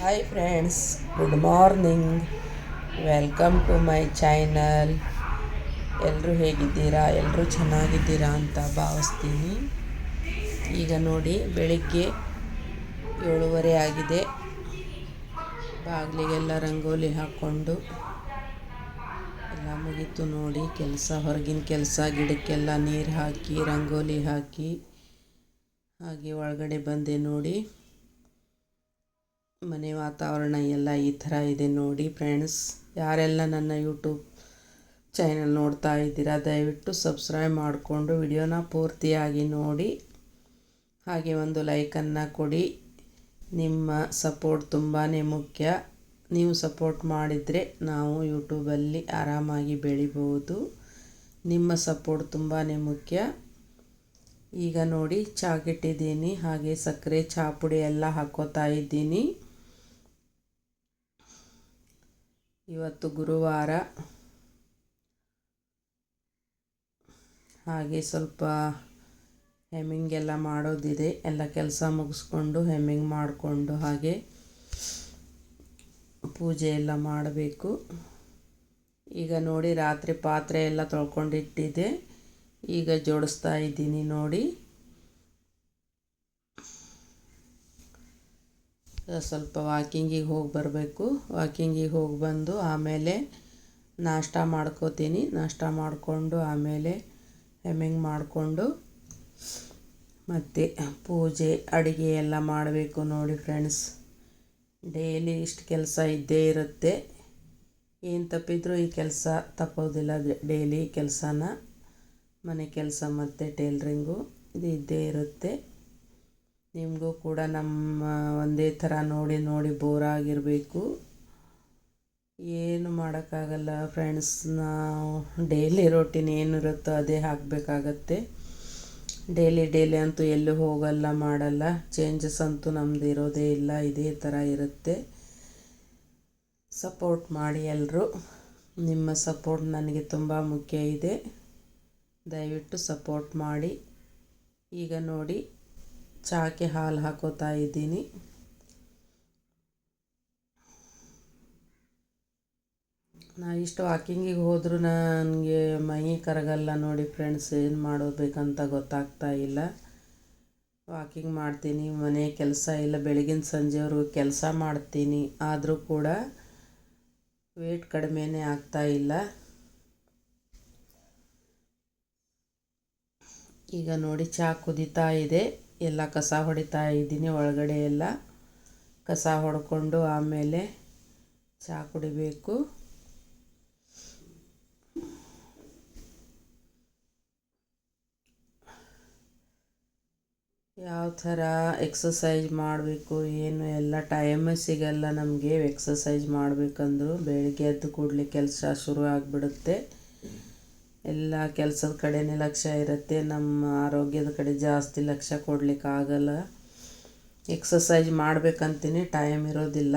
Hi friends good morning welcome to my channel ಎಲ್ಲರೂ ಹೇಗಿದ್ದೀರಾ? ಎಲ್ಲರೂ ಚೆನ್ನಾಗಿದ್ದೀರಾ ಅಂತ ಭಾವಿಸ್ತೀನಿ. ಈಗ ನೋಡಿ, ಬೆಳಿಗ್ಗೆ ಏಳುವರೆ ಆಗಿದೆ. ಬಾಗಿಲಿಗೆಲ್ಲ ರಂಗೋಲಿ ಹಾಕ್ಕೊಂಡು ಎಲ್ಲ ಮುಗೀತು ನೋಡಿ. ಕೆಲಸ, ಹೊರಗಿನ ಕೆಲಸ, ಗಿಡಕ್ಕೆಲ್ಲ ನೀರು ಹಾಕಿ, ರಂಗೋಲಿ ಹಾಕಿ, ಹಾಗೆ ಒಳಗಡೆ ಬಂದೆ ನೋಡಿ. ಮನೆ ವಾತಾವರಣ ಎಲ್ಲ ಈ ಥರ ಇದೆ ನೋಡಿ ಫ್ರೆಂಡ್ಸ್ ಯಾರೆಲ್ಲ ನನ್ನ ಯೂಟ್ಯೂಬ್ ಚಾನಲ್ ನೋಡ್ತಾ ಇದ್ದೀರಾ, ದಯವಿಟ್ಟು ಸಬ್ಸ್ಕ್ರೈಬ್ ಮಾಡಿಕೊಂಡು ವಿಡಿಯೋನ ಪೂರ್ತಿಯಾಗಿ ನೋಡಿ. ಹಾಗೆ ಒಂದು ಲೈಕನ್ನು ಕೊಡಿ. ನಿಮ್ಮ ಸಪೋರ್ಟ್ ತುಂಬಾ ಮುಖ್ಯ. ನೀವು ಸಪೋರ್ಟ್ ಮಾಡಿದರೆ ನಾವು ಯೂಟ್ಯೂಬಲ್ಲಿ ಆರಾಮಾಗಿ ಬೆಳಿಬೋದು ನಿಮ್ಮ ಸಪೋರ್ಟ್ ತುಂಬಾ ಮುಖ್ಯ. ಈಗ ನೋಡಿ ಚಾಕಿಟ್ಟಿದ್ದೀನಿ ಹಾಗೆ ಸಕ್ಕರೆ, ಚಾಪುಡಿ ಎಲ್ಲ ಹಾಕೋತಾ ಇದ್ದೀನಿ. ಇವತ್ತು ಗುರುವಾರ. ಹಾಗೆ ಸ್ವಲ್ಪ ಹೆಮ್ಮಿಂಗ್ ಎಲ್ಲ ಮಾಡೋದಿದೆ. ಎಲ್ಲ ಕೆಲಸ ಮುಗಿಸ್ಕೊಂಡು ಹೆಮ್ಮಿಂಗ್ ಮಾಡಿಕೊಂಡು ಹಾಗೆ ಪೂಜೆ ಎಲ್ಲ ಮಾಡಬೇಕು. ಈಗ ನೋಡಿ ರಾತ್ರಿ ಪಾತ್ರೆ ಎಲ್ಲ ತೊಳ್ಕೊಂಡಿಟ್ಟಿದೆ ಈಗ ಜೋಡಿಸ್ತಾ ಇದ್ದೀನಿ ನೋಡಿ. ಸ್ವಲ್ಪ ವಾಕಿಂಗಿಗೆ ಹೋಗಿ ಬರಬೇಕು. ವಾಕಿಂಗಿಗೆ ಹೋಗಿ ಬಂದು ಆಮೇಲೆ ನಾಷ್ಟ ಮಾಡ್ಕೋತೀನಿ. ನಾಷ್ಟ ಮಾಡಿಕೊಂಡು ಆಮೇಲೆ ಹೆಮ್ಮಿಂಗ್ ಮಾಡಿಕೊಂಡು ಮತ್ತು ಪೂಜೆ, ಅಡುಗೆ ಎಲ್ಲ ಮಾಡಬೇಕು ನೋಡಿ ಫ್ರೆಂಡ್ಸ್ ಡೈಲಿ ಇಷ್ಟು ಕೆಲಸ ಇದ್ದೇ ಇರುತ್ತೆ. ಏನು ತಪ್ಪಿದ್ರೂ ಈ ಕೆಲಸ ತಪ್ಪೋದಿಲ್ಲ. ಡೈಲಿ ಕೆಲಸನ, ಮನೆ ಕೆಲಸ ಮತ್ತು ಟೇಲ್ರಿಂಗು ಇದು ಇದ್ದೇ ಇರುತ್ತೆ. ನಿಮಗೂ ಕೂಡ ನಮ್ಮ ಒಂದೇ ಥರ ನೋಡಿ ನೋಡಿ ಬೋರಾಗಿರಬೇಕು ಏನು ಮಾಡೋಕ್ಕಾಗಲ್ಲ ಫ್ರೆಂಡ್ಸ್ ನಾವು ಡೈಲಿ ರೊಟೀನ್ ಏನಿರುತ್ತೋ ಅದೇ ಹಾಕಬೇಕಾಗತ್ತೆ. ಡೈಲಿ ಡೈಲಿ ಅಂತೂ ಎಲ್ಲೂ ಹೋಗಲ್ಲ, ಮಾಡಲ್ಲ. ಚೇಂಜಸ್ ಅಂತೂ ನಮ್ದು ಇರೋದೇ ಇಲ್ಲ, ಇದೇ ಥರ ಇರುತ್ತೆ. ಸಪೋರ್ಟ್ ಮಾಡಿ ಎಲ್ಲರೂ ನಿಮ್ಮ ಸಪೋರ್ಟ್ ನನಗೆ ತುಂಬ ಮುಖ್ಯ ಇದೆ. ದಯವಿಟ್ಟು ಸಪೋರ್ಟ್ ಮಾಡಿ. ಈಗ ನೋಡಿ. ಚಹಾಕ್ಕೆ ಹಾಲು ಹಾಕೋತಾ ಇದ್ದೀನಿ. ನಾ ಇಷ್ಟು ವಾಕಿಂಗಿಗೆ ಹೋದರೂ ನನಗೆ ಮೈ ಕರಗಲ್ಲ ನೋಡಿ ಫ್ರೆಂಡ್ಸ್, ಏನು ಮಾಡಬೇಕಂತ ಗೊತ್ತಾಗ್ತಾ ಇಲ್ಲ. ವಾಕಿಂಗ್ ಮಾಡ್ತೀನಿ, ಮನೆ ಕೆಲಸ ಇಲ್ಲ. ಬೆಳಗಿನ ಸಂಜೆವರೆಗೂ ಕೆಲಸ ಮಾಡ್ತೀನಿ. ಆದರೂ ಕೂಡ ವೇಟ್ ಕಡಿಮೆನೇ ಆಗ್ತಾ ಇಲ್ಲ. ಈಗ ನೋಡಿ ಚಹಾ ಕುದೀತಾ ಇದೆ. ಎಲ್ಲ ಕಸ ಹೊಡಿತಾ ಇದ್ದೀನಿ, ಒಳಗಡೆ ಎಲ್ಲ ಕಸ ಹೊಡ್ಕೊಂಡು ಆಮೇಲೆ ಚಹಾ ಕುಡಿಬೇಕು. ಯಾವ ಥರ ಎಕ್ಸಸೈಜ್ ಮಾಡಬೇಕು, ಏನು ಎಲ್ಲ ಟೈಮ್ ಸಿಗಲ್ಲ ನಮಗೆ ಎಕ್ಸಸೈಜ್ ಮಾಡಬೇಕಂದ್ರೂ ಬೆಳಗ್ಗೆ ಎದ್ದು ಕೂಡಲೇ ಕೆಲಸ ಶುರು ಆಗಿಬಿಡುತ್ತೆ. ಎಲ್ಲ ಕೆಲಸದ ಕಡೆನೇ ಲಕ್ಷ್ಯ ಇರುತ್ತೆ. ನಮ್ಮ ಆರೋಗ್ಯದ ಕಡೆ ಜಾಸ್ತಿ ಲಕ್ಷ್ಯ ಕೊಡಲಿಕ್ಕಾಗಲ್ಲ. ಎಕ್ಸಸೈಜ್ ಮಾಡಬೇಕಂತೀನಿ ಟೈಮ್ ಇರೋದಿಲ್ಲ.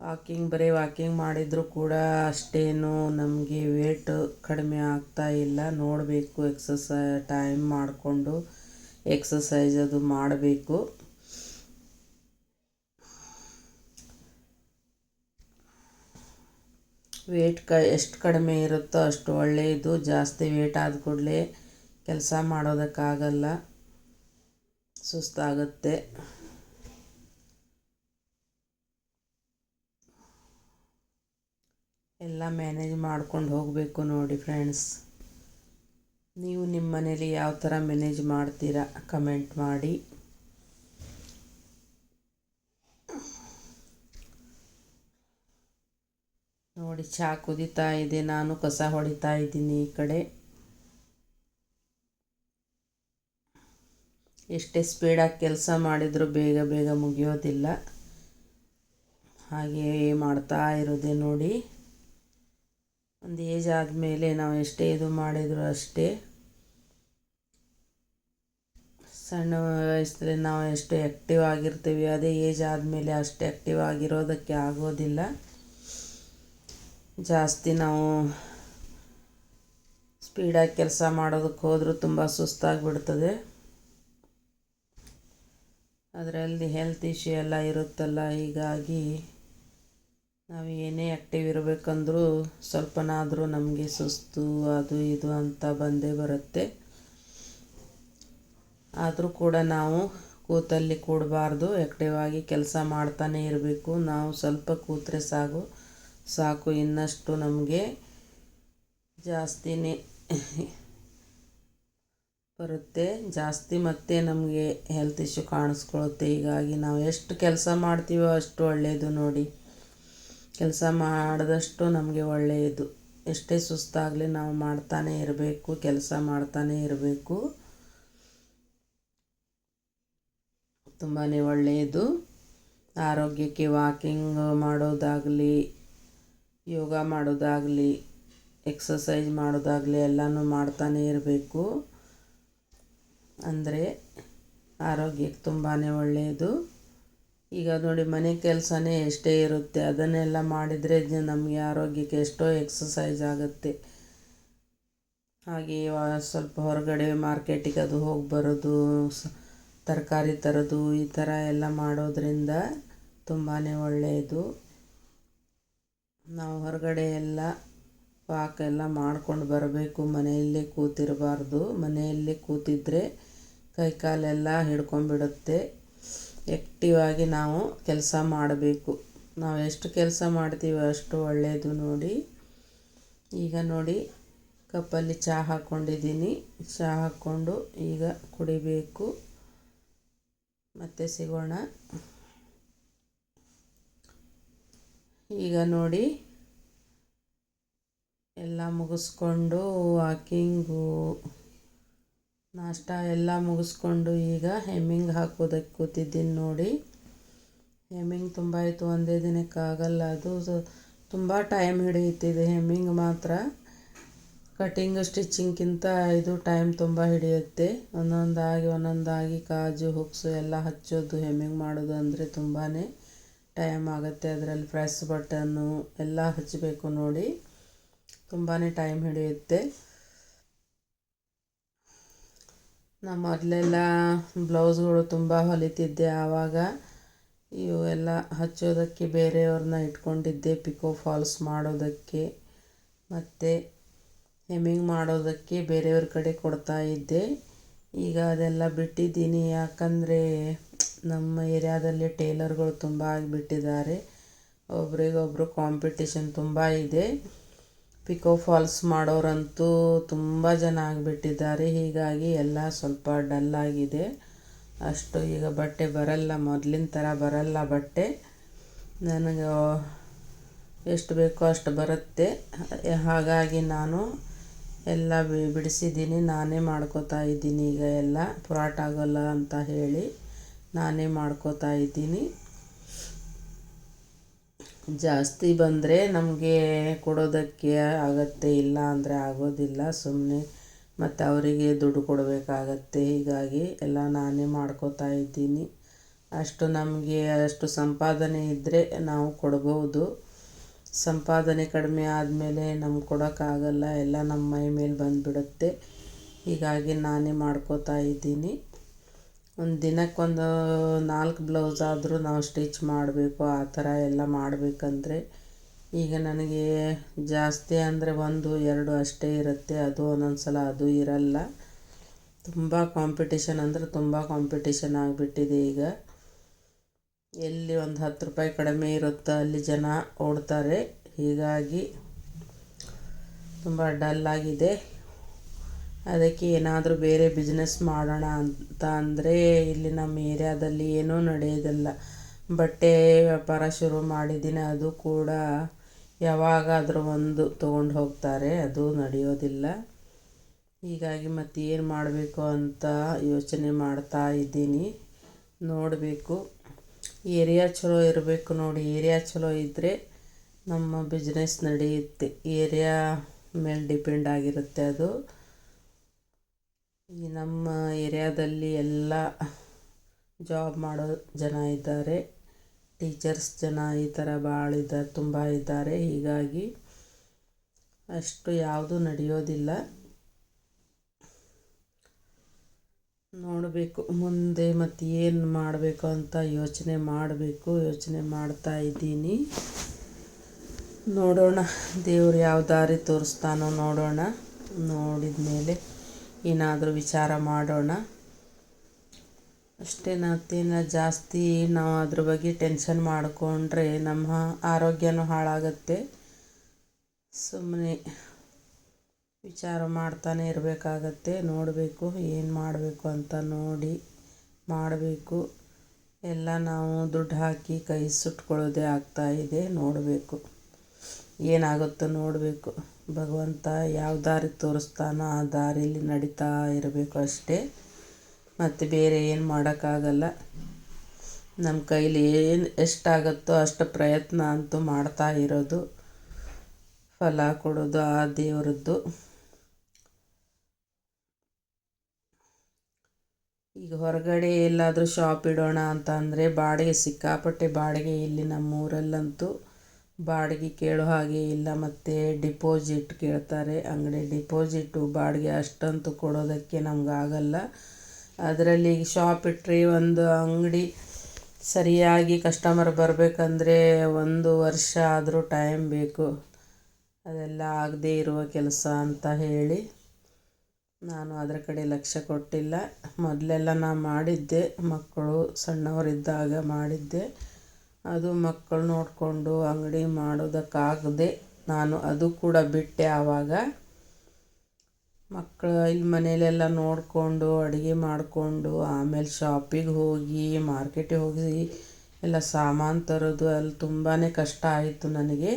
ವಾಕಿಂಗ್ ಬರೀ ವಾಕಿಂಗ್ ಮಾಡಿದರೂ ಕೂಡ ಅಷ್ಟೇನು ನಮಗೆ ವೇಟ್ ಕಡಿಮೆ ಆಗ್ತಾ ಇಲ್ಲ. ನೋಡಬೇಕು ಎಕ್ಸಸೈ ಟೈಮ್ ಮಾಡಿಕೊಂಡು ಎಕ್ಸಸೈಜ್ ಅದು ಮಾಡಬೇಕು. ವೇಟ್ ಕ, ಎಷ್ಟು ಕಡಿಮೆ ಇರುತ್ತೋ ಅಷ್ಟು ಒಳ್ಳೆಯದು ಜಾಸ್ತಿ ವೇಟ್ ಆದ ಕೂಡಲೇ ಕೆಲಸ ಮಾಡೋದಕ್ಕಾಗಲ್ಲ. ಸುಸ್ತಾಗುತ್ತೆ. ಎಲ್ಲ ಮ್ಯಾನೇಜ್ ಮಾಡ್ಕೊಂಡು ಹೋಗಬೇಕು ನೋಡಿ ಫ್ರೆಂಡ್ಸ್ ನೀವು ನಿಮ್ಮ ಮನೇಲಿ ಯಾವ ಥರ ಮ್ಯಾನೇಜ್ ಮಾಡ್ತೀರಾ? ಕಮೆಂಟ್ ಮಾಡಿ. ನೋಡಿ ಚಹಾ ಕುದೀತಾ ಇದೆ, ನಾನು ಕಸ ಹೊಡಿತಾ ಇದ್ದೀನಿ ಈ ಕಡೆ. ಎಷ್ಟೇ ಸ್ಪೀಡಾಗಿ ಕೆಲಸ ಮಾಡಿದರೂ ಬೇಗ ಬೇಗ ಮುಗಿಯೋದಿಲ್ಲ. ಹಾಗೆ ಮಾಡ್ತಾ ಇರೋದೆ ನೋಡಿ. ಒಂದು ಏಜ್ ಆದಮೇಲೆ ನಾವು ಎಷ್ಟೇ ಇದು ಮಾಡಿದರೂ ಅಷ್ಟೇ. ಸಣ್ಣ ವಯಸ್ಸಲ್ಲಿ ನಾವು ಎಷ್ಟು ಆ್ಯಕ್ಟಿವ್ ಆಗಿರ್ತೀವಿ, ಅದೇ ಏಜ್ ಆದಮೇಲೆ ಅಷ್ಟು ಆ್ಯಕ್ಟಿವ್ ಆಗಿರೋದಕ್ಕೆ ಆಗೋದಿಲ್ಲ. ಜಾಸ್ತಿ ನಾವು ಸ್ಪೀಡಾಗಿ ಕೆಲಸ ಮಾಡೋದಕ್ಕೆ ಹೋದರೂ ತುಂಬ ಸುಸ್ತಾಗಿಬಿಡ್ತದೆ. ಅದರಲ್ಲಿ ಹೆಲ್ತ್ ಇಶ್ಯೂ ಎಲ್ಲ ಇರುತ್ತಲ್ಲ, ಹೀಗಾಗಿ ನಾವು ಏನೇ ಆ್ಯಕ್ಟಿವ್ ಇರಬೇಕಂದ್ರೂ ಸ್ವಲ್ಪನಾದರೂ ನಮಗೆ ಸುಸ್ತು, ಅದು ಇದು ಅಂತ ಬಂದೇ ಬರುತ್ತೆ. ಆದರೂ ಕೂಡ ನಾವು ಕೂತಲ್ಲಿ ಕೂಡಬಾರ್ದು ಆ್ಯಕ್ಟಿವ್ ಆಗಿ ಕೆಲಸ ಮಾಡ್ತಾನೆ ಇರಬೇಕು. ನಾವು ಸ್ವಲ್ಪ ಕೂತ್ರೆ ಸಾಕು. ಸಾಕು, ಇನ್ನಷ್ಟು ನಮಗೆ ಜಾಸ್ತಿನೇ ಬರುತ್ತೆ. ಜಾಸ್ತಿ ಮತ್ತೆ ನಮಗೆ ಹೆಲ್ತ್ ಇಶ್ಯೂ ಕಾಣಿಸ್ಕೊಳುತ್ತೆ. ಹೀಗಾಗಿ ನಾವು ಎಷ್ಟು ಕೆಲಸ ಮಾಡ್ತೀವೋ ಅಷ್ಟು ಒಳ್ಳೆಯದು ನೋಡಿ. ಕೆಲಸ ಮಾಡಿದಷ್ಟು ನಮಗೆ ಒಳ್ಳೆಯದು ಎಷ್ಟೇ ಸುಸ್ತಾಗಲಿ ನಾವು ಮಾಡ್ತಾನೆ ಇರಬೇಕು, ಕೆಲಸ ಮಾಡ್ತಾನೆ ಇರಬೇಕು. ತುಂಬಾ ಒಳ್ಳೆಯದು ಆರೋಗ್ಯಕ್ಕೆ ವಾಕಿಂಗ್ ಮಾಡೋದಾಗಲಿ ಯೋಗ ಮಾಡೋದಾಗಲಿ ಎಕ್ಸಸೈಜ್ ಮಾಡೋದಾಗಲಿ ಎಲ್ಲನೂ ಮಾಡ್ತಾನೆ ಇರಬೇಕು. ಅಂದರೆ ಆರೋಗ್ಯಕ್ಕೆ ತುಂಬಾ ಒಳ್ಳೆಯದು ಈಗ ನೋಡಿ, ಮನೆ ಕೆಲಸನೇ ಎಷ್ಟೇ ಇರುತ್ತೆ, ಅದನ್ನೆಲ್ಲ ಮಾಡಿದರೆ ನಮಗೆ ಆರೋಗ್ಯಕ್ಕೆ ಎಷ್ಟೋ ಎಕ್ಸಸೈಸ್ ಆಗುತ್ತೆ. ಹಾಗೆ ಸ್ವಲ್ಪ ಹೊರಗಡೆ ಮಾರ್ಕೆಟಿಗೆ ಅದು ಹೋಗಿ ಬರೋದು ತರಕಾರಿ ತರೋದು, ಈ ಥರ ಎಲ್ಲ ಮಾಡೋದರಿಂದ ತುಂಬಾ ಒಳ್ಳೆಯದು ನಾವು ಹೊರಗಡೆ ಎಲ್ಲ ಪಾಕ ಎಲ್ಲ ಮಾಡ್ಕೊಂಡು ಬರಬೇಕು. ಮನೆಯಲ್ಲೇ ಕೂತಿರಬಾರ್ದು. ಮನೆಯಲ್ಲೇ ಕೂತಿದ್ದರೆ ಕೈಕಾಲೆಲ್ಲ ಹಿಡ್ಕೊಂಬಿಡುತ್ತೆ ಆ್ಯಕ್ಟಿವ್ ಆಗಿ ನಾವು ಕೆಲಸ ಮಾಡಬೇಕು. ನಾವು ಎಷ್ಟು ಕೆಲಸ ಮಾಡ್ತೀವಿ ಅಷ್ಟು ಒಳ್ಳೆಯದು ನೋಡಿ. ಈಗ ನೋಡಿ, ಕಪ್ಪಲ್ಲಿ ಚಹಾ ಹಾಕ್ಕೊಂಡಿದ್ದೀನಿ ಚಹಾ ಹಾಕ್ಕೊಂಡು ಈಗ ಕುಡಿಬೇಕು. ಮತ್ತೆ ಸಿಗೋಣ. ಈಗ ನೋಡಿ. ಎಲ್ಲ ಮುಗಿಸ್ಕೊಂಡು ವಾಕಿಂಗು. ನಾಷ್ಟ ಎಲ್ಲ ಮುಗಿಸ್ಕೊಂಡು ಈಗ ಹೆಮ್ಮಿಂಗ್ ಹಾಕೋದಕ್ಕೆ ಕೂತಿದ್ದೀನಿ ನೋಡಿ. ಹೆಮ್ಮಿಂಗ್ ತುಂಬ ಆಯಿತು. ಒಂದೇ ದಿನಕ್ಕೆ ಆಗಲ್ಲ ಅದು. ತುಂಬ ಟೈಮ್ ಹಿಡಿಯುತ್ತಿದೆ ಹೆಮ್ಮಿಂಗ್ ಮಾತ್ರ. ಕಟಿಂಗ್ ಸ್ಟಿಚಿಂಗ್ಗಿಂತ ಇದು ಟೈಮ್ ತುಂಬ ಹಿಡಿಯುತ್ತೆ. ಒಂದೊಂದಾಗಿ ಒಂದೊಂದಾಗಿ ಕಾಜು, ಹುಕ್ಸು ಎಲ್ಲ ಹಚ್ಚೋದು ಹೆಮ್ಮಿಂಗ್ ಮಾಡೋದು ಅಂದರೆ ತುಂಬಾ ಟೈಮ್ ಆಗುತ್ತೆ, ಅದರಲ್ಲಿ ಪ್ರೆಸ್ ಬಟನ್ನು ಎಲ್ಲ ಹಚ್ಚಬೇಕು ನೋಡಿ. ತುಂಬಾ ಟೈಮ್ ಹಿಡಿಯುತ್ತೆ. ನಾನು ಮೊದಲೆಲ್ಲ ಬ್ಲೌಸ್ಗಳು ತುಂಬ ಹೊಲಿತಿದ್ದೆ, ಆವಾಗ ಇವು ಎಲ್ಲ ಹಚ್ಚೋದಕ್ಕೆ ಬೇರೆಯವ್ರನ್ನ ಇಟ್ಕೊಂಡಿದ್ದೆ ಪಿಕೋ ಫಾಲ್ಸ್ ಮಾಡೋದಕ್ಕೆ. ಮತ್ತು ಹೆಮ್ಮಿಂಗ್ ಮಾಡೋದಕ್ಕೆ ಬೇರೆಯವ್ರ ಕಡೆ ಕೊಡ್ತಾ ಇದ್ದೆ. ಈಗ ಅದೆಲ್ಲ ಬಿಟ್ಟಿದ್ದೀನಿ, ಯಾಕಂದರೆ ನಮ್ಮ ಏರಿಯಾದಲ್ಲಿ ಟೇಲರ್ಗಳು ತುಂಬ ಆಗಿಬಿಟ್ಟಿದ್ದಾರೆ. ಒಬ್ರಿಗೊಬ್ಬರು ಕಾಂಪಿಟೇಷನ್ ತುಂಬ ಇದೆ. ಪಿಕೋ ಫಾಲ್ಸ್ ಮಾಡೋರಂತೂ ತುಂಬ ಜನ ಆಗಿಬಿಟ್ಟಿದ್ದಾರೆ. ಹೀಗಾಗಿ ಎಲ್ಲ ಸ್ವಲ್ಪ ಡಲ್ ಆಗಿದೆ. ಅಷ್ಟು ಈಗ ಬಟ್ಟೆ ಬರಲ್ಲ. ಮೊದಲಿನ ಥರ ಬರಲ್ಲ ಬಟ್ಟೆ. ನನಗೆ ಎಷ್ಟು ಬೇಕೋ ಅಷ್ಟು ಬರುತ್ತೆ. ಹಾಗಾಗಿ ನಾನು ಎಲ್ಲ ಬಿಡಿಸಿದ್ದೀನಿ. ನಾನೇ ಮಾಡ್ಕೋತಾ ಇದ್ದೀನಿ ಈಗ ಎಲ್ಲ. ಪುರಾಟ ಆಗೋಲ್ಲ ಅಂತ ಹೇಳಿ. ನಾನೇ ಮಾಡ್ಕೋತಾ ಇದ್ದೀನಿ. ಜಾಸ್ತಿ ಬಂದರೆ ನಮಗೆ ಕೊಡೋದಕ್ಕೆ ಆಗತ್ತೆ, ಇಲ್ಲ ಅಂದರೆ ಆಗೋದಿಲ್ಲ ಸುಮ್ಮನೆ ಮತ್ತು ಅವರಿಗೆ ದುಡ್ಡು ಕೊಡಬೇಕಾಗತ್ತೆ. ಹೀಗಾಗಿ ಎಲ್ಲ ನಾನೇ ಮಾಡ್ಕೋತಾ ಇದ್ದೀನಿ. ಅಷ್ಟು ನಮಗೆ ಅಷ್ಟು ಸಂಪಾದನೆ ಇದ್ದರೆ ನಾವು ಕೊಡಬಹುದು ಸಂಪಾದನೆ ಕಡಿಮೆ ಆದಮೇಲೆ ನಮ್ಗೆ ಕೊಡೋಕ್ಕಾಗಲ್ಲ, ಎಲ್ಲ ನಮ್ಮ ಮೈ ಮೇಲೆ ಬಂದುಬಿಡುತ್ತೆ. ಹೀಗಾಗಿ ನಾನೇ ಮಾಡ್ಕೋತಾ ಇದ್ದೀನಿ. ಒಂದು ದಿನಕ್ಕೊಂದು ನಾಲ್ಕು ಬ್ಲೌಸ್ ಆದರೂ ನಾವು ಸ್ಟಿಚ್ ಮಾಡಬೇಕು, ಆ ಥರ ಎಲ್ಲ ಮಾಡಬೇಕಂದ್ರೆ, ಈಗ ನನಗೆ ಜಾಸ್ತಿ ಅಂದರೆ ಒಂದು, ಎರಡು ಅಷ್ಟೇ ಇರುತ್ತೆ. ಅದು ಒಂದೊಂದು ಸಲ ಅದು ಇರಲ್ಲ. ತುಂಬ ಕಾಂಪಿಟೇಷನ್ ಅಂದರೆ ತುಂಬ ಕಾಂಪಿಟೇಷನ್ ಆಗಿಬಿಟ್ಟಿದೆ ಈಗ. ಎಲ್ಲಿ ಒಂದು ಹತ್ತು ರೂಪಾಯಿ ಕಡಿಮೆ ಇರುತ್ತೋ ಅಲ್ಲಿ ಜನ ಓಡ್ತಾರೆ. ಹೀಗಾಗಿ ತುಂಬ ಡಲ್ ಆಗಿದೆ. ಅದಕ್ಕೆ ಏನಾದರೂ ಬೇರೆ ಬಿಸ್ನೆಸ್ ಮಾಡೋಣ ಅಂತ ಅಂದರೆ ಇಲ್ಲಿ ನಮ್ಮ ಏರಿಯಾದಲ್ಲಿ ಏನೂ ನಡೆಯೋದಿಲ್ಲ. ಬಟ್ಟೆ ವ್ಯಾಪಾರ ಶುರು ಮಾಡಿದ್ದೀನಿ, ಅದು ಕೂಡ ಯಾವಾಗಾದರೂ ಒಂದು ತೊಗೊಂಡು ಹೋಗ್ತಾರೆ, ಅದು ನಡೆಯೋದಿಲ್ಲ. ಹೀಗಾಗಿ ಮತ್ತೆ ಏನು ಮಾಡಬೇಕು ಅಂತ ಯೋಚನೆ ಮಾಡ್ತಾ ಇದ್ದೀನಿ. ನೋಡಬೇಕು. ಏರಿಯಾ ಚಲೋ ಇರಬೇಕು ನೋಡಿ. ಏರಿಯಾ ಚಲೋ ಇದ್ದರೆ ನಮ್ಮ ಬಿಸ್ನೆಸ್ ನಡೆಯುತ್ತೆ. ಏರಿಯಾ ಮೇಲೆ ಡಿಪೆಂಡ್ ಆಗಿರುತ್ತೆ ಅದು. ಈ ನಮ್ಮ ಏರಿಯಾದಲ್ಲಿ ಎಲ್ಲ ಜಾಬ್ ಮಾಡೋ ಜನ ಇದ್ದಾರೆ. ಟೀಚರ್ಸ್ ಜನ ಈ ಥರ ಭಾಳ ಇದ್ದಾರೆ ತುಂಬ ಇದ್ದಾರೆ. ಹೀಗಾಗಿ ಅಷ್ಟು ಯಾವುದೂ ನಡೆಯೋದಿಲ್ಲ. ನೋಡಬೇಕು ಮುಂದೆ ಮತ್ತು ಏನು ಮಾಡಬೇಕು ಅಂತ ಯೋಚನೆ ಮಾಡಬೇಕು, ಯೋಚನೆ ಮಾಡ್ತಾ ಇದ್ದೀನಿ. ನೋಡೋಣ ದೇವ್ರು ಯಾವ ದಾರಿ ತೋರಿಸ್ತಾನೋ ನೋಡೋಣ. ನೋಡಿದ ಮೇಲೆ ಏನಾದರೂ ವಿಚಾರ ಮಾಡೋಣ. ಅಷ್ಟೇ ಮತ್ತೇನು ಜಾಸ್ತಿ ನಾವು ಅದ್ರ ಬಗ್ಗೆ ಟೆನ್ಷನ್ ಮಾಡಿಕೊಂಡ್ರೆ ನಮ್ಮ ಆರೋಗ್ಯನೂ ಹಾಳಾಗುತ್ತೆ. ಸುಮ್ಮನೆ ವಿಚಾರ ಮಾಡ್ತಾನೆ ಇರಬೇಕಾಗತ್ತೆ. ನೋಡಬೇಕು ಏನು ಮಾಡಬೇಕು ಅಂತ ನೋಡಿ ಮಾಡಬೇಕು. ಎಲ್ಲ ನಾವು ದುಡ್ಡು ಹಾಕಿ ಕೈ ಸುಟ್ಕೊಳ್ಳೋದೇ ಆಗ್ತಾಯಿದೆ ನೋಡಬೇಕು. ಏನಾಗುತ್ತೋ ನೋಡಬೇಕು. ಭಗವಂತ ಯಾವ ದಾರಿ ತೋರಿಸ್ತಾನೋ ಆ ದಾರಿಯಲ್ಲಿ ನಡೀತಾ ಇರಬೇಕು ಅಷ್ಟೇ. ಮತ್ತು ಬೇರೆ ಏನು ಮಾಡೋಕ್ಕಾಗಲ್ಲ. ನಮ್ಮ ಕೈಲಿ ಏನು ಎಷ್ಟಾಗುತ್ತೋ ಅಷ್ಟು ಪ್ರಯತ್ನ ಅಂತೂ ಮಾಡ್ತಾ ಇರೋದು. ಫಲ ಕೊಡೋದು ಆ ದೇವರದ್ದು. ಈಗ ಹೊರಗಡೆ ಎಲ್ಲಾದರೂ ಶಾಪ್ ಇಡೋಣ ಅಂತ ಅಂದರೆ ಬಾಡಿಗೆ ಸಿಕ್ಕಾಪಟ್ಟೆ ಬಾಡಿಗೆ ಇಲ್ಲಿ ನಮ್ಮೂರಲ್ಲಂತೂ. ಬಾಡಿಗೆ ಕೇಳೋ ಹಾಗೆ ಇಲ್ಲ ಮತ್ತೆ ಡಿಪೋಸಿಟ್ ಕೇಳ್ತಾರೆ. ಅಂಗಡಿ ಡಿಪೋಸಿಟ್ಟು ಬಾಡಿಗೆ ಅಷ್ಟಂತೂ ಕೊಡೋದಕ್ಕೆ ನಮಗಾಗಲ್ಲ ಅದರಲ್ಲಿ ಶಾಪ್ ಇಟ್ಟರೆ ಒಂದು ಅಂಗಡಿ ಸರಿಯಾಗಿ ಕಸ್ಟಮರ್ ಬರಬೇಕಂದ್ರೆ ಒಂದು ವರ್ಷ ಆದರೂ ಟೈಮ್ ಬೇಕು. ಅದೆಲ್ಲ ಆಗದೇ ಇರುವ ಕೆಲಸ ಅಂತ ಹೇಳಿ ನಾನು ಅದರ ಕಡೆ ಲಕ್ಷ್ಯ ಕೊಟ್ಟಿಲ್ಲ. ಮೊದಲೆಲ್ಲ ನಾನು ಮಾಡಿದ್ದೆ. ಮಕ್ಕಳು ಸಣ್ಣವರಿದ್ದಾಗ ಮಾಡಿದ್ದೆ. ಅದು ಮಕ್ಕಳು ನೋಡಿಕೊಂಡು ಅಂಗಡಿ ಮಾಡೋದಕ್ಕಾಗದೆ ನಾನು ಅದು ಕೂಡ ಬಿಟ್ಟೆ ಆವಾಗ. ಮಕ್ಕಳು ಇಲ್ಲಿ ಮನೆಯಲ್ಲೆಲ್ಲ ನೋಡಿಕೊಂಡು, ಅಡುಗೆ ಮಾಡಿಕೊಂಡು, ಆಮೇಲೆ ಶಾಪಿಗೆ ಹೋಗಿ, ಮಾರ್ಕೆಟಿಗೆ ಹೋಗಿ ಎಲ್ಲ ಸಾಮಾನು ತರೋದು ಅಲ್ಲಿ ತುಂಬಾ ಕಷ್ಟ ಆಯಿತು ನನಗೆ.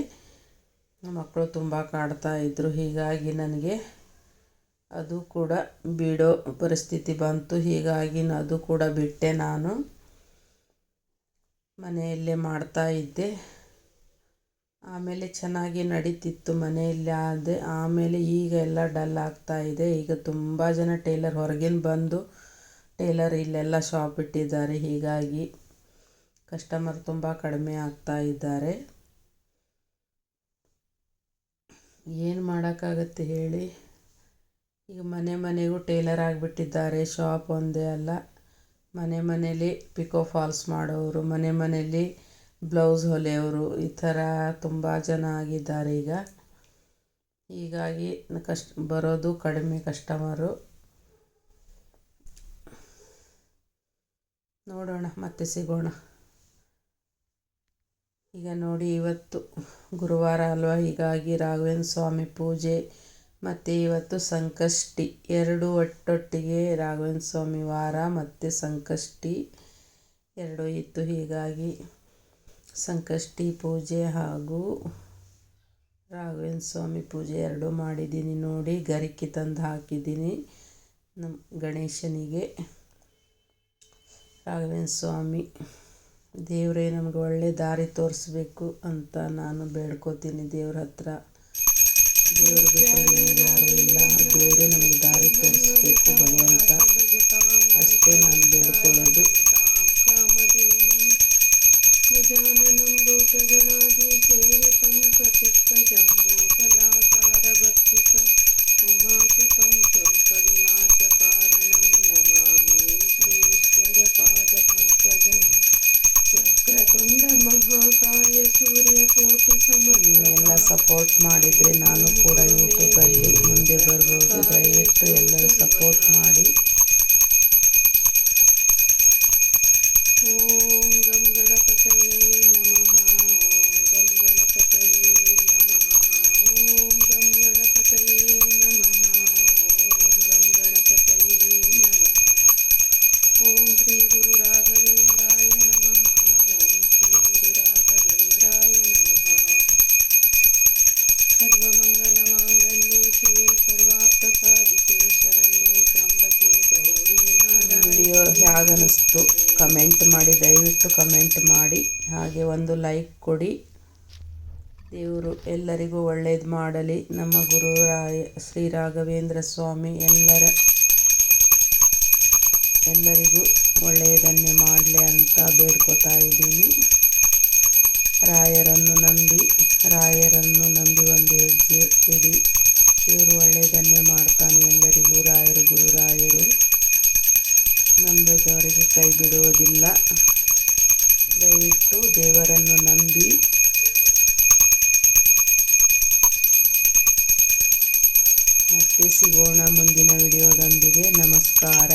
ಮಕ್ಕಳು ತುಂಬ ಕಾಡ್ತಾಯಿದ್ರು ಹೀಗಾಗಿ ನನಗೆ ಅದು ಕೂಡ ಬಿಡೋ ಪರಿಸ್ಥಿತಿ ಬಂತು. ಹೀಗಾಗಿ ಅದು ಕೂಡ ಬಿಟ್ಟೆ ನಾನು. ಮನೆಯಲ್ಲೇ ಮಾಡ್ತಾ ಇದ್ದೆ. ಆಮೇಲೆ ಚೆನ್ನಾಗಿ ನಡೀತಿತ್ತು ಮನೆಯಲ್ಲಿ ಆದೆ. ಆಮೇಲೆ ಈಗ ಎಲ್ಲ ಡಲ್ ಆಗ್ತಾ ಇದೆ. ಈಗ ತುಂಬ ಜನ ಟೇಲರ್ ಹೊರಗಿಂದ ಬಂದು ಟೇಲರ್ ಇಲ್ಲೆಲ್ಲ ಶಾಪ್ ಇಟ್ಟಿದ್ದಾರೆ. ಹೀಗಾಗಿ ಕಸ್ಟಮರ್ ತುಂಬ ಕಡಿಮೆ ಆಗ್ತಾ ಇದ್ದಾರೆ. ಏನು ಮಾಡೋಕ್ಕಾಗತ್ತೆ ಹೇಳಿ? ಈಗ ಮನೆ ಮನೆಗೂ ಟೇಲರ್ ಆಗಿಬಿಟ್ಟಿದ್ದಾರೆ. ಶಾಪ್ ಒಂದೇ ಅಲ್ಲ. ಮನೆ ಮನೇಲಿ ಪಿಕೋ ಫಾಲ್ಸ್ ಮಾಡೋರು ಮನೆ ಮನೇಲಿ ಬ್ಲೌಸ್ ಹೊಲೆಯೋರು ಈ ಥರ ತುಂಬ ಜನ ಆಗಿದ್ದಾರೆ ಈಗ. ಹೀಗಾಗಿ ಕಷ್ಟ ಬರೋದು ಕಡಿಮೆ ಕಸ್ಟಮರು ನೋಡೋಣ, ಮತ್ತೆ ಸಿಗೋಣ. ಈಗ ನೋಡಿ, ಇವತ್ತು ಗುರುವಾರ ಅಲ್ವಾ? ಹೀಗಾಗಿ ರಾಘವೇಂದ್ರ ಸ್ವಾಮಿ ಪೂಜೆ ಮತ್ತು ಇವತ್ತು ಸಂಕಷ್ಟಿ. ಎರಡು ಒಟ್ಟೊಟ್ಟಿಗೆ ರಾಘವೇಂದ್ರ ಸ್ವಾಮಿ ವಾರ, ಮತ್ತು ಸಂಕಷ್ಟಿ. ಎರಡು ಇತ್ತು. ಹೀಗಾಗಿ ಸಂಕಷ್ಟಿ ಪೂಜೆ ಹಾಗೂ ರಾಘವೇಂದ್ರ ಸ್ವಾಮಿ ಪೂಜೆ ಎರಡೂ ಮಾಡಿದ್ದೀನಿ ನೋಡಿ. ಗರಿಕೆ ತಂದು ಹಾಕಿದ್ದೀನಿ ನಮ್ಮ ಗಣೇಶನಿಗೆ. ರಾಘವೇಂದ್ರ ಸ್ವಾಮಿ, ದೇವರೇ, ನಮಗೆ ಒಳ್ಳೆ ದಾರಿ ತೋರಿಸ್ಬೇಕು ಅಂತ ನಾನು ಬೇಡ್ಕೋತೀನಿ ದೇವ್ರ ಹತ್ರ. ದೇವ್ರ ಬಿಟ್ಟರೆ ನನಗೆ ಯಾರೂ ಇಲ್ಲ. ದೇವರೇ ನಮಗೆ ದಾರಿ ತೋರಿಸ್ಬೇಕು ಭಗವಂತ. ಅಷ್ಟೇ ನಾನು ಬೇಡ್ಕೊಳ್ಳೋದು. ಸಮರ್ಥ ಸಪೋರ್ಟ್ ಮಾಡಿದರೆ ನಾನು ಕೂಡ ಯೂಟ್ಯೂಬಲ್ಲಿ ಮುಂದೆ ಬರ್ಬೋದು ದಯವಿಟ್ಟು ಎಲ್ಲರೂ ಸಪೋರ್ಟ್ ಮಾಡಿ. ಕಮೆಂಟ್ ಮಾಡಿ, ದಯವಿಟ್ಟು ಕಮೆಂಟ್ ಮಾಡಿ. ಹಾಗೆ ಒಂದು ಲೈಕ್ ಕೊಡಿ. ದೇವರು ಎಲ್ಲರಿಗೂ ಒಳ್ಳೆಯದು ಮಾಡಲಿ. ನಮ್ಮ ಗುರು ಶ್ರೀ ರಾಘವೇಂದ್ರ ಸ್ವಾಮಿ ಎಲ್ಲರ, ಎಲ್ಲರಿಗೂ ಒಳ್ಳೆಯದನ್ನೇ ಮಾಡಲಿ ಅಂತ ಬೇಡ್ಕೋತಾ ಇದ್ದೀನಿ. ರಾಯರನ್ನು ನಂಬಿ ರಾಯರನ್ನು ನಂಬಿ ಒಂದು ಹೆಜ್ಜೆ ಇಡಿ. ದೇವರು ಒಳ್ಳೆಯದನ್ನೇ ಮಾಡ್ತಾನೆ ಎಲ್ಲರಿಗೂ, ರಾಯರು, ಗುರು ರಾಯರು. ನಂಬದವರಿಗೆ ಕೈ ಬಿಡುವುದಿಲ್ಲ. ದಯವಿಟ್ಟು ದೇವರನ್ನು ನಂಬಿ. ಮತ್ತೆ ಸಿಗೋಣ ಮುಂದಿನ ವಿಡಿಯೋದೊಂದಿಗೆ. ನಮಸ್ಕಾರ.